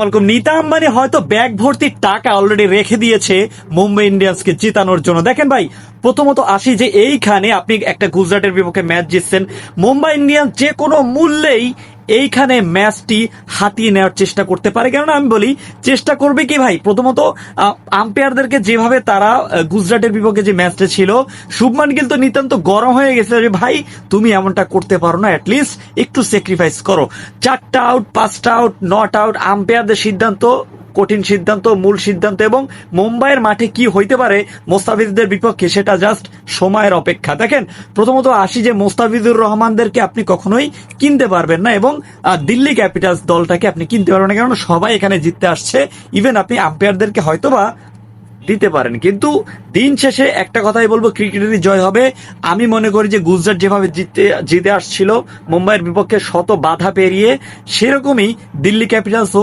Welcome. নিতা আম্বানি হয়তো bag ভর্তি টাকা অলরেডি রেখে দিয়েছে মুম্বাই ইন্ডিয়ান্সকে জিতানোর জন্য। দেখেন ভাই, প্রথমত আসি যে এইখানে আপনি একটা গুজরাটের বিপক্ষে ম্যাচ জিতছেন। মুম্বাই ইন্ডিয়ান্স যে কোনো মূল্যেই এইখানে ম্যাচটি হাতিয়ে নেওয়ার চেষ্টা করতে পারে। কেননা আমি বলি, চেষ্টা করবে কি ভাই? প্রথমত আম্পায়ারদেরকে যেভাবে তারা গুজরাটের বিপক্ষে যে ম্যাচটা ছিল, শুভমান গিল তো নিতান্ত গরম হয়ে গেছে যে, ভাই, তুমি এমনটা করতে পারো না অ্যাটলিস্ট একটু স্যাক্রিফাইস করো। চারটা আউট পাঁচটা আউট নট আউট আম্পায়ারদের সিদ্ধান্ত কঠিন সিদ্ধান্ত, মূল সিদ্ধান্ত এবং মুম্বাইয়ের মাঠে কি হইতে পারে মোস্তাফিজদের বিপক্ষে সেটা জাস্ট সময়ের অপেক্ষা। দেখেন, প্রথমত আসি যে মোস্তাফিজুর রহমানদেরকে আপনি কখনোই কিনতে পারবেন না এবং দিল্লি ক্যাপিটালস দলটাকে আপনি কিনতে পারবেন না কারণ সবাই এখানে জিততে আসছে। ইভেন আপনি আম্পায়ারদেরকে হয়তোবা দিতে পারেন। কিন্তু দিন শেষে একটা কথাই বলব, ক্রিকেটেরই জয় হবে। আমি মনে করি যে গুজরাট যেভাবে জিতে জিতে আসছিল, মুম্বাইয়ের বিপক্ষে শত বাধা পেরিয়ে, সেরকমই দিল্লি ক্যাপিটালসও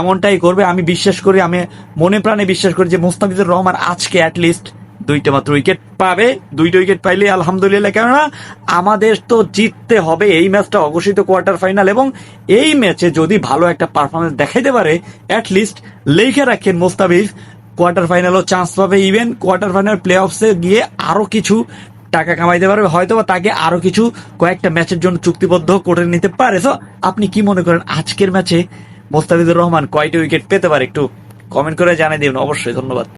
এমনটাই করবে। আমি বিশ্বাস করি, আমি মনে প্রাণে বিশ্বাস করি যে মুস্তাফিজুর রহমান আজকে অ্যাটলিস্ট দুইটা মাত্র উইকেট পাবে। দুইটা উইকেট পাইলে আলহামদুলিল্লাহ, কেননা আমাদের তো জিততে হবে এই ম্যাচটা অঘোষিত কোয়ার্টার ফাইনাল এবং এই ম্যাচে যদি ভালো একটা পারফরমেন্স দেখাইতে পারে অ্যাটলিস্ট লেখে রাখেন মোস্তাফিজ কোয়ার্টার ফাইনালও চান্স পাবে। ইভেন কোয়ার্টার ফাইনাল প্লে অফসে গিয়ে আরও কিছু টাকা কামাইতে পারবে হয়তো বা তাকে আরও কিছু কয়েকটা ম্যাচের জন্য চুক্তিবদ্ধ করে নিতে পারে। তো আপনি কি মনে করেন আজকের ম্যাচে মোস্তাফিজুর রহমান কয়টি উইকেট পেতে পারে একটু কমেন্ট করে জানিয়ে দিন অবশ্যই ধন্যবাদ।